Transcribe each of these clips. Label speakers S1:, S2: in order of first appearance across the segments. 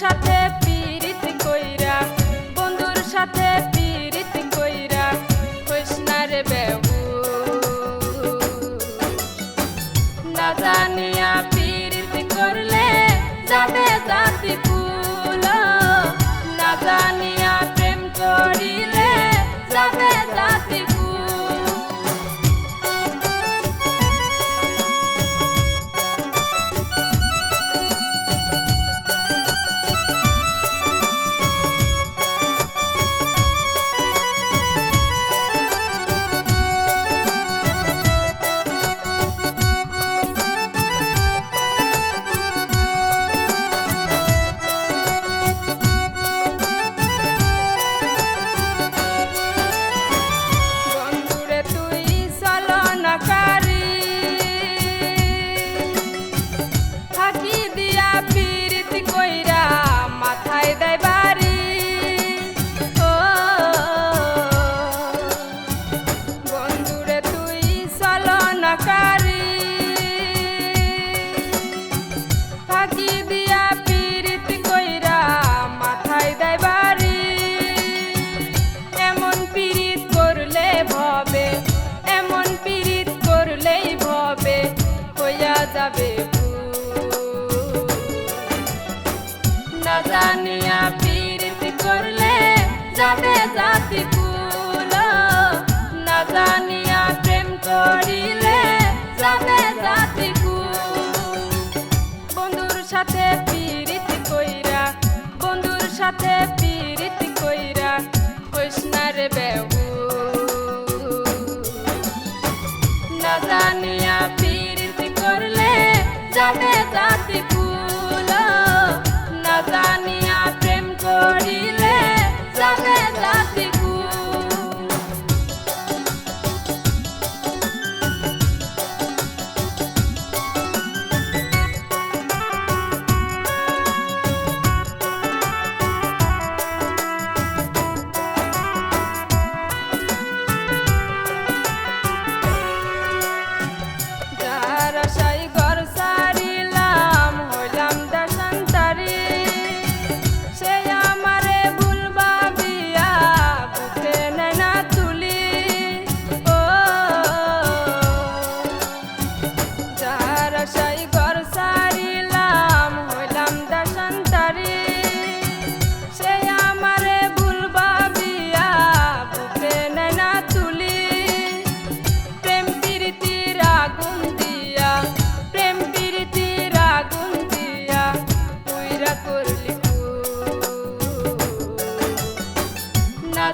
S1: সাথে পীড়িত কইরা, বন্ধুর সাথে পীড়িত কইরা কৃষ্ণার বেবু। না জানিয়া পীড়িত করলে যাবে যা saber pedir.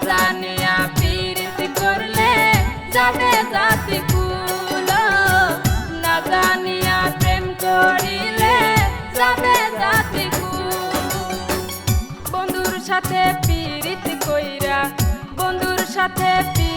S1: জানিয়া পীড়িত করলে যাবে জাতি কুল। না জানিয়া প্রেম করিলে যাবে জাতি বন্ধুর সাথে পীড়িত কইরা, বন্ধুর সাথে পীড়িত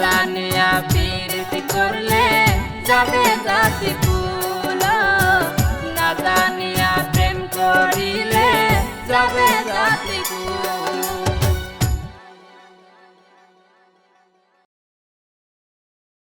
S1: জানিয়া বিরতি করলে যাবে জাতি কুল। না জানিয়া প্রেম করিলে যাবে জাতি